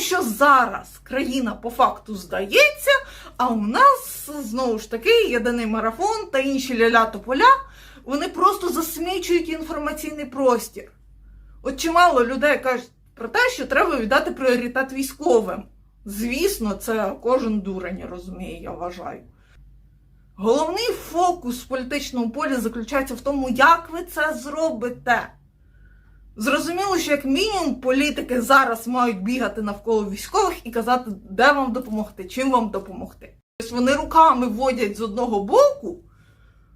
що зараз країна по факту здається, а у нас знову ж таки єдиний марафон та інші ляля тополя, вони просто засмічують інформаційний простір. От чимало людей кажуть про те, що треба віддати пріоритет військовим. Звісно, це кожен дурень розуміє, я вважаю. Головний фокус в політичному полі заключається в тому, як ви це зробите. Зрозуміло, що як мінімум політики зараз мають бігати навколо військових і казати, де вам допомогти, чим вам допомогти. Тобто вони руками водять з одного боку,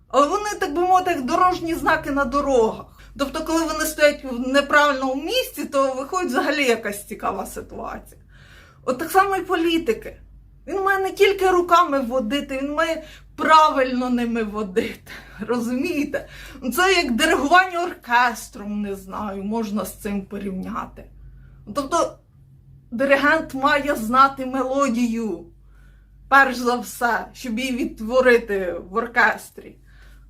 але вони, так би мовити, як дорожні знаки на дорогах. Тобто, коли вони стоять в неправильному місці, то виходить взагалі якась цікава ситуація. От так само і політики. Він має не тільки руками водити, він має правильно ними водити. Розумієте? Це як диригування оркестром, не знаю, можна з цим порівняти. Тобто, диригент має знати мелодію, перш за все, щоб її відтворити в оркестрі.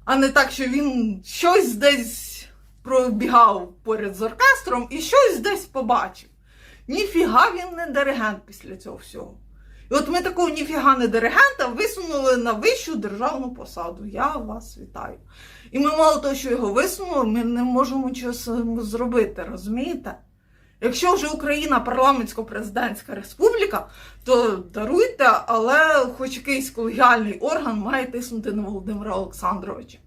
А не так, що він щось десь пробігав поряд з оркестром і щось десь побачив. Ніфіга він не диригент після цього всього. І от ми такого ніфіга не диригента висунули на вищу державну посаду. Я вас вітаю. І ми мало того, що його висунули, ми не можемо чогось зробити, розумієте? Якщо вже Україна парламентсько-президентська республіка, то даруйте, але хоч якийсь колегіальний орган має тиснути на Володимира Олександровича.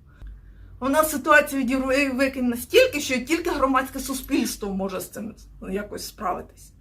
Нас ситуація відірве настільки, що тільки громадське суспільство може з цим якось справитись.